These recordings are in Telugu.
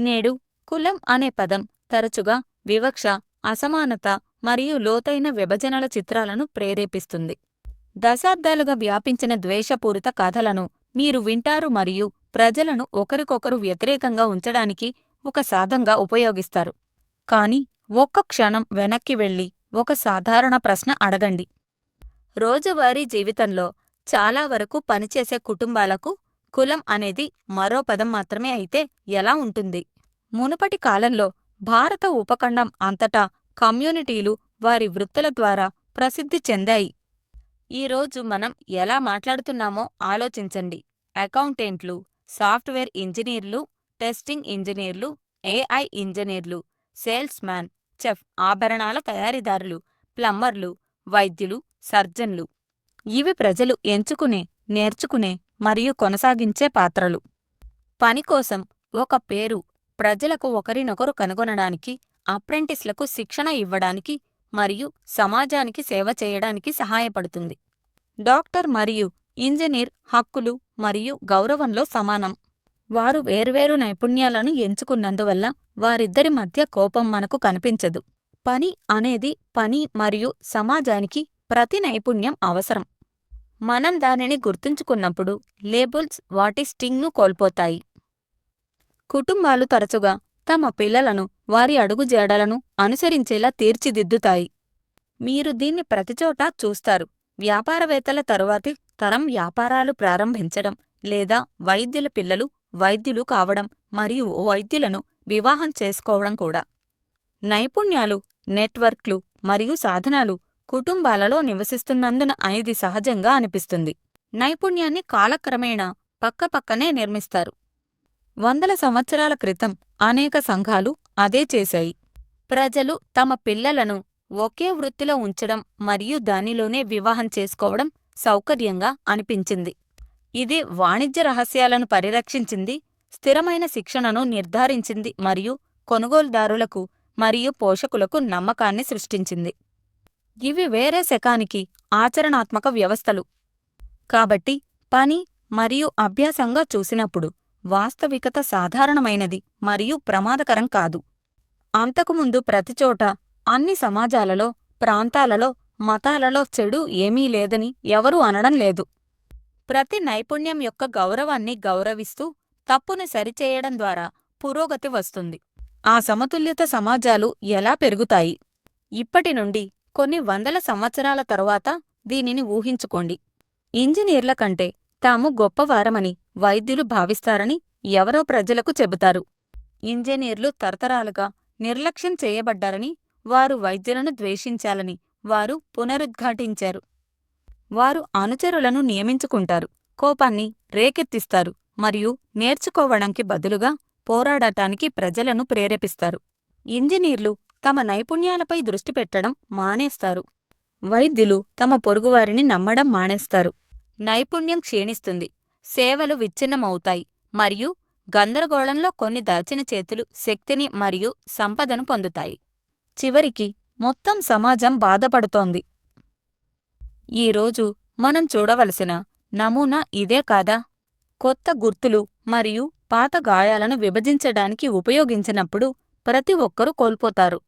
నేడు కులం అనే పదం తరచుగా వివక్ష అసమానత మరియు లోతైన విభజనల చిత్రాలను ప్రేరేపిస్తుంది. దశాబ్దాలుగా వ్యాపించిన ద్వేషపూరిత కథలను మీరు వింటారు మరియు ప్రజలను ఒకరికొకరు వ్యతిరేకంగా ఉంచడానికి ఒక సాధంగా ఉపయోగిస్తారు. కాని ఒక్క క్షణం వెనక్కి వెళ్ళి ఒక సాధారణ ప్రశ్న అడగండి. రోజువారీ జీవితంలో చాలా వరకు పనిచేసే కుటుంబాలకు కులం అనేది మరో పదం మాత్రమే అయితే ఎలా ఉంటుంది? మునుపటి కాలంలో భారత ఉపఖండం అంతటా కమ్యూనిటీలు వారి వృత్తుల ద్వారా ప్రసిద్ధి చెందాయి. ఈరోజు మనం ఎలా మాట్లాడుతున్నామో ఆలోచించండి. అకౌంటెంట్లు సాఫ్ట్వేర్ ఇంజనీర్లు టెస్టింగ్ ఇంజనీర్లు ఏఐ ఇంజనీర్లు సేల్స్ మ్యాన్ చెఫ్ ఆభరణాల తయారీదారులు ప్లంబర్లు వైద్యులు సర్జన్లు. ఇవి ప్రజలు ఎంచుకునే నేర్చుకునే మరియు కొనసాగించే పాత్రలు. పని కోసం ఒక పేరు ప్రజలకు ఒకరినొకరు కనుగొనడానికి అప్రెంటిస్లకు శిక్షణ ఇవ్వడానికి మరియు సమాజానికి సేవ చేయడానికి సహాయపడుతుంది. డాక్టర్ మరియు ఇంజనీర్ హక్కులు మరియు గౌరవంలో సమానం. వారు వేర్వేరు నైపుణ్యాలను ఎంచుకున్నందువల్ల వారిద్దరి మధ్య కోపం మనకు కనిపించదు. పని అనేది పని మరియు సమాజానికి ప్రతి నైపుణ్యం అవసరం. మనం దానిని గుర్తుంచుకున్నప్పుడు లేబుల్స్ వాటి స్టింగ్ను కోల్పోతాయి. కుటుంబాలు తరచుగా తమ పిల్లలను వారి అడుగుజాడలను అనుసరించేలా తీర్చిదిద్దుతాయి. మీరు దీన్ని ప్రతిచోటా చూస్తారు. వ్యాపారవేత్తల తరువాతి తరం వ్యాపారాలు ప్రారంభించడం లేదా వైద్యుల పిల్లలు వైద్యులు కావడం మరియు వైద్యులను వివాహం చేసుకోవడం కూడా. నైపుణ్యాలు నెట్వర్క్లు మరియు సాధనాలు కుటుంబాలలో నివసిస్తున్నందున అనేది సహజంగా అనిపిస్తుంది. నైపుణ్యాన్ని కాలక్రమేణా పక్కపక్కనే నిర్మిస్తారు. వందల సంవత్సరాల క్రితం అనేక సంఘాలు అదే చేశాయి. ప్రజలు తమ పిల్లలను ఒకే వృత్తిలో ఉంచడం మరియు దానిలోనే వివాహం చేసుకోవడం సౌకర్యంగా అనిపించింది. ఇది వాణిజ్య రహస్యాలను పరిరక్షించింది స్థిరమైన శిక్షణను నిర్ధారించింది మరియు కొనుగోలుదారులకు మరియు పోషకులకు నమ్మకాన్ని సృష్టించింది. ఇవి వేరే శకానికి ఆచరణాత్మక వ్యవస్థలు. కాబట్టి పని మరియు అభ్యాసంగా చూసినప్పుడు వాస్తవికత సాధారణమైనది మరియు ప్రమాదకరం కాదు. అంతకుముందు ప్రతిచోట అన్ని సమాజాలలో ప్రాంతాలలో మతాలలో చెడు ఏమీ లేదని ఎవరూ అనడం లేదు. ప్రతి నైపుణ్యం యొక్క గౌరవాన్ని గౌరవిస్తూ తప్పుని సరిచేయడం ద్వారా పురోగతి వస్తుంది. ఆ సమతుల్యత సమాజాలు ఎలా పెరుగుతాయి? ఇప్పటి నుండి కొన్ని వందల సంవత్సరాల తరువాత దీనిని ఊహించుకోండి. ఇంజనీర్ల కంటే తాము గొప్పవారమని వైద్యులు భావిస్తారని ఎవరో ప్రజలకు చెబుతారు. ఇంజనీర్లు తరతరాలుగా నిర్లక్ష్యం చేయబడ్డారని వారు వైద్యులను ద్వేషించాలని వారు పునరుద్ఘాటించారు. వారు అనుచరులను నియమించుకుంటారు కోపాన్ని రేకెత్తిస్తారు మరియు నేర్చుకోవడానికి బదులుగా పోరాడటానికి ప్రజలను ప్రేరేపిస్తారు. ఇంజనీర్లు తమ నైపుణ్యాలపై దృష్టి పెట్టడం మానేస్తారు. వైద్యులు తమ పొరుగువారిని నమ్మడం మానేస్తారు. నైపుణ్యం క్షీణిస్తుంది. సేవలు విచ్ఛిన్నమవుతాయి. మరియు గందరగోళంలో కొన్ని దాచిన చేతులు శక్తిని మరియు సంపదను పొందుతాయి. చివరికి మొత్తం సమాజం బాధపడుతోంది. ఈరోజు మనం చూడవలసిన నమూనా ఇదే కాదా? కొత్త గుర్తులు మరియు పాత గాయాలను విభజించడానికి ఉపయోగించినప్పుడు ప్రతి ఒక్కరూ కోల్పోతారు.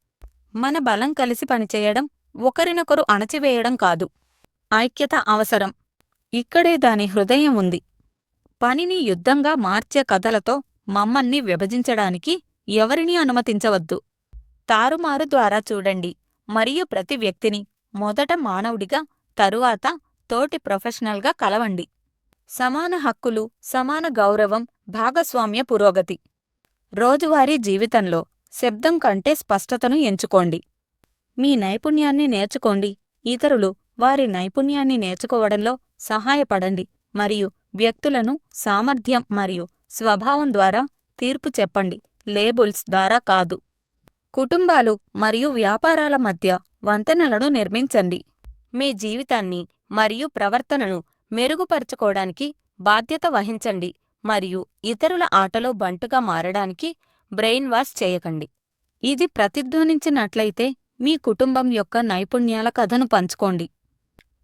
మన బలం కలిసి పనిచేయడం ఒకరినొకరు అణచివేయడం కాదు. ఐక్యత అవసరం. ఇక్కడే దాని హృదయం ఉంది. పనిని యుద్ధంగా మార్చే కథలతో మమ్మల్ని విభజించడానికి ఎవరినీ అనుమతించవద్దు. తారుమారు ద్వారా చూడండి. మరియు ప్రతి వ్యక్తిని మొదట మానవుడిగా తరువాత తోటి ప్రొఫెషనల్గా కలవండి. సమాన హక్కులు సమాన గౌరవం భాగస్వామ్య పురోగతి. రోజువారీ జీవితంలో శబ్దం కంటే స్పష్టతను ఎంచుకోండి. మీ నైపుణ్యాన్ని నేర్చుకోండి. ఇతరులు వారి నైపుణ్యాన్ని నేర్చుకోవడంలో సహాయపడండి. మరియు వ్యక్తులను సామర్థ్యం మరియు స్వభావం ద్వారా తీర్పు చెప్పండి. లేబుల్స్ ద్వారా కాదు. కుటుంబాలు మరియు వ్యాపారాల మధ్య వంతెనలను నిర్మించండి. మీ జీవితాన్ని మరియు ప్రవర్తనను మెరుగుపరచుకోవడానికి బాధ్యత వహించండి. మరియు ఇతరుల ఆటలో బంటుగా మారడానికి బ్రెయిన్ వాష్ చేయకండి. ఇది ప్రతిధ్వనించినట్లయితే మీ కుటుంబం యొక్క నైపుణ్యాల కథను పంచుకోండి.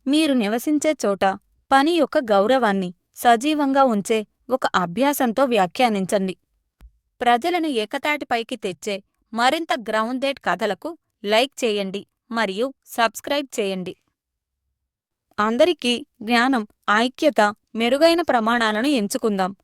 మీరు నివసించే చోట పని యొక్క గౌరవాన్ని సజీవంగా ఉంచే ఒక అభ్యాసంతో వ్యాఖ్యానించండి. ప్రజలను ఏకతాటిపైకి తెచ్చే మరింత గ్రౌండెడ్ కథలకు లైక్ చేయండి మరియు సబ్స్క్రైబ్ చేయండి. అందరికీ జ్ఞానం ఐక్యత మెరుగైన ప్రమాణాలను ఎంచుకుందాం.